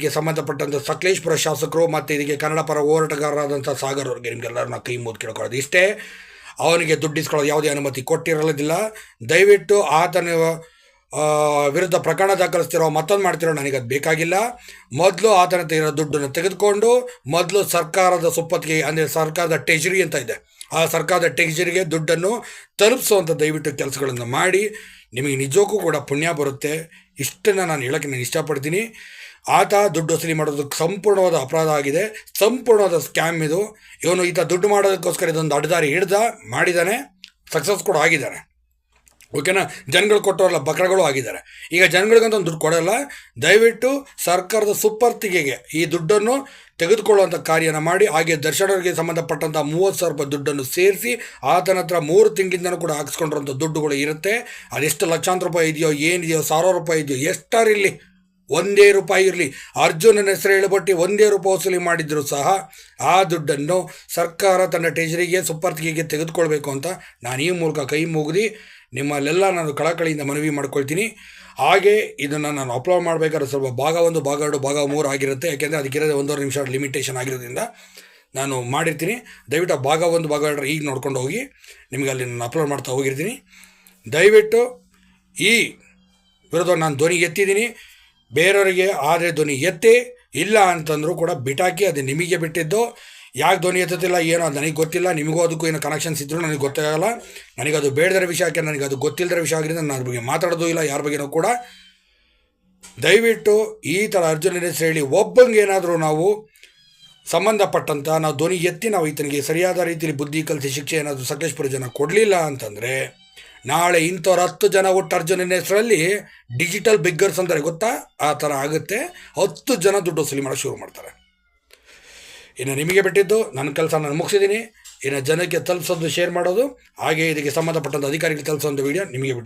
ಗೆ ಸಂಬಂಧಪಟ್ಟಂಥ ಸಕಲೇಶ್ಪುರ ಶಾಸಕರು ಮತ್ತು ಇದಕ್ಕೆ ಕನ್ನಡ ಪರ ಹೋರಾಟಗಾರರಾದಂಥ ಸಾಗರ್ ಅವ್ರಿಗೆ ನಿಮಗೆಲ್ಲರನ್ನ ಕೈ ಮುದ್ದು ಕೇಳ್ಕೊಳ್ಳೋದು ಇಷ್ಟೇ. ಅವನಿಗೆ ದುಡ್ಡು ಇಸ್ಕೊಳ್ಳೋದು ಯಾವುದೇ ಅನುಮತಿ ಕೊಟ್ಟಿರಲಿಲ್ಲ ದಯವಿಟ್ಟು ಆತನ ವಿರುದ್ಧ ಪ್ರಕರಣ ದಾಖಲಿಸ್ತಿರೋ ಮತ್ತೊಂದು ಮಾಡ್ತಿರೋ ನನಗೆ ಅದು ಬೇಕಾಗಿಲ್ಲ. ಮೊದಲು ಆತನ ಇರೋ ದುಡ್ಡನ್ನು ತೆಗೆದುಕೊಂಡು, ಮೊದಲು ಸರ್ಕಾರದ ಸುಪ್ಪತ್ತಿಗೆ, ಅಂದರೆ ಸರ್ಕಾರದ ಟೆಜರಿ ಅಂತ ಇದೆ. ಆ ಸರ್ಕಾರದ ಟೆಜರಿಗೆ ದುಡ್ಡನ್ನು ತಲುಪಿಸುವಂಥ ದಯವಿಟ್ಟು ಕೆಲಸಗಳನ್ನು ಮಾಡಿ. ನಿಮಗೆ ನಿಜಕ್ಕೂ ಕೂಡ ಪುಣ್ಯ ಬರುತ್ತೆ. ಇಷ್ಟನ್ನು ನಾನು ಹೇಳೋಕ್ಕೆ ನಾನು ಇಷ್ಟಪಡ್ತೀನಿ. ಆತ ದುಡ್ಡು ವಸೂಲಿ ಮಾಡೋದು ಸಂಪೂರ್ಣವಾದ ಅಪರಾಧ ಆಗಿದೆ. ಸಂಪೂರ್ಣವಾದ ಸ್ಕ್ಯಾಮ್ ಇದು. ಇವನು ಈತ ದುಡ್ಡು ಮಾಡೋದಕ್ಕೋಸ್ಕರ ಇದೊಂದು ಅಡ್ಡದಾರಿ ಹಿಡ್ದ ಮಾಡಿದ್ದಾನೆ ಸಕ್ಸಸ್ ಕೂಡ ಆಗಿದ್ದಾನೆ. ಓಕೆನಾ ಜನಗಳು ಕೊಟ್ಟವರಲ್ಲ ಬಕ್ರಗಳು ಆಗಿದ್ದಾರೆ. ಈಗ ಜನಗಳಿಗಂತ ಒಂದು ದುಡ್ಡು ಕೊಡಲ್ಲ. ದಯವಿಟ್ಟು ಸರ್ಕಾರದ ಸುಪ್ಪರ್ತಿಗೆಗೆ ಈ ದುಡ್ಡನ್ನು ತೆಗೆದುಕೊಳ್ಳುವಂಥ ಕಾರ್ಯನ ಮಾಡಿ, ಹಾಗೆ ದರ್ಶನರಿಗೆ ಸಂಬಂಧಪಟ್ಟಂಥ ಮೂವತ್ತು ಸಾವಿರ ರೂಪಾಯಿ ದುಡ್ಡನ್ನು ಸೇರಿಸಿ, ಆತನ ಹತ್ರ ಮೂರು ತಿಂಗಳಿಂದನೂ ಕೂಡ ಹಾಕ್ಸ್ಕೊಂಡಿರೋಂಥ ದುಡ್ಡುಗಳು ಇರುತ್ತೆ. ಅದೆಷ್ಟು ಲಕ್ಷಾಂತರ ರೂಪಾಯಿ ಇದೆಯೋ, ಏನಿದೆಯೋ ಸಾವಿರ ರೂಪಾಯಿ ಇದೆಯೋ ಎಷ್ಟಾರಿರಲಿ ಒಂದೇ ರೂಪಾಯಿ ಇರಲಿ. ಅರ್ಜುನನ ಹೆಸರು ಹೇಳಿಬಿಟ್ಟು ಒಂದೇ ರೂಪಾಯಿ ವಸೂಲಿ ಮಾಡಿದ್ರು ಸಹ ಆ ದುಡ್ಡನ್ನು ಸರ್ಕಾರ ತನ್ನ ಟೆಜರಿಗೆ ಸುಪ್ಪರ್ತಿಗೆ ತೆಗೆದುಕೊಳ್ಬೇಕು ಅಂತ ನಾನು ಈ ಮೂಲಕ ಕೈ ಮುಗಿದು, ನಿಮ್ಮಲ್ಲೆಲ್ಲ ನಾನು ಕಳಕಳಿಯಿಂದ ಮನವಿ ಮಾಡ್ಕೊಳ್ತೀನಿ. ಹಾಗೆ ಇದನ್ನು ನಾನು ಅಪ್ಲೋಡ್ ಮಾಡಬೇಕಾದ್ರೆ ಸ್ವಲ್ಪ ಭಾಗ ಒಂದು, ಭಾಗ ಎರಡು, ಭಾಗ ಮೂರು ಆಗಿರುತ್ತೆ. ಯಾಕೆಂದರೆ ಅದಕ್ಕಿರೋದೇ ಒಂದೂವರೆ ನಿಮಿಷ ಲಿಮಿಟೇಷನ್ ಆಗಿರೋದ್ರಿಂದ ನಾನು ಮಾಡಿರ್ತೀನಿ. ದಯವಿಟ್ಟು ಭಾಗ ಒಂದು, ಭಾಗ ಎರಡು ಈಗ ನೋಡ್ಕೊಂಡು ಹೋಗಿ, ನಿಮಗೆ ಅಲ್ಲಿ ನಾನು ಅಪ್ಲೋಡ್ ಮಾಡ್ತಾ ಹೋಗಿರ್ತೀನಿ. ದಯವಿಟ್ಟು ಈ ವಿರೋಧ ನಾನು ಧ್ವನಿ ಎತ್ತಿದ್ದೀನಿ. ಬೇರೆಯವರಿಗೆ ಆದರೆ ಧ್ವನಿ ಎತ್ತಿ ಇಲ್ಲ ಅಂತಂದರೂ ಕೂಡ ಬಿಟಾಕಿ ಅದು ನಿಮಗೆ ಬಿಟ್ಟಿದ್ದು. ಯಾಕೆ ಧ್ವನಿ ಎತ್ತುತ್ತಿಲ್ಲ, ಏನೋ ನನಗೆ ಗೊತ್ತಿಲ್ಲ. ನಿಮಗೂ ಅದಕ್ಕೂ ಏನೋ ಕನೆಕ್ಷನ್ಸ್ ಇದ್ದರೂ ನನಗೆ ಗೊತ್ತಾಗಲ್ಲ. ನನಗೆ ಅದು ಬೇಡದರ ವಿಷಯಕ್ಕೆ ಯಾಕೆ ನನಗೆ ಅದು ಗೊತ್ತಿಲ್ಲದ ವಿಷಯ ಆಗಿರಿಂದ ನಾನು ಅದ್ರ ಬಗ್ಗೆ ಮಾತಾಡೋದು ಇಲ್ಲ, ಯಾರ ಬಗ್ಗೆನೂ ಕೂಡ. ದಯವಿಟ್ಟು ಈ ಥರ ಅರ್ಜುನ ಹೇಳಿ ಒಬ್ಬಂಗೆ ಏನಾದರೂ ನಾವು ಸಂಬಂಧಪಟ್ಟಂಥ ನಾವು ಧ್ವನಿ ಎತ್ತಿ ನಾವು ಈತನಿಗೆ ಸರಿಯಾದ ರೀತಿಯಲ್ಲಿ ಬುದ್ಧಿ ಕಲಿಸಿ ಶಿಕ್ಷೆ ಏನಾದರೂ ಸಕಲೇಶ್ಪುರ ಜನ ಕೊಡಲಿಲ್ಲ ಅಂತಂದರೆ ನಾಳೆ ಇಂಥವ್ರು ಹತ್ತು ಜನ ಒಟ್ಟು ಅರ್ಜುನನ ಹೆಸರಲ್ಲಿ ಡಿಜಿಟಲ್ ಬಿಗ್ಗರ್ಸ್ ಅಂತಾರೆ, ಗೊತ್ತಾ? ಆ ಥರ ಆಗುತ್ತೆ. ಹತ್ತು ಜನ ದುಡ್ಡು ವಸೂಲಿ ಮಾಡೋಕ್ಕೆ ಶುರು ಮಾಡ್ತಾರೆ. ಇನ್ನು ನಿಮಗೆ ಬಿಟ್ಟಿದ್ದು, ನನ್ನ ಕೆಲಸ ನಾನು ಮುಗಿಸಿದ್ದೀನಿ. ಇನ್ನು ಜನಕ್ಕೆ ತಲುಪಿಸೋದು ಶೇರ್ ಮಾಡೋದು. ಹಾಗೆ ಇದಕ್ಕೆ ಸಂಬಂಧಪಟ್ಟಂಥ ಅಧಿಕಾರಿಗಳಿಗೆ ತಲುಪಿಸೋ ವಿಡಿಯೋ ನಿಮಗೆ ಬಿಟ್ಟಿದ್ದು.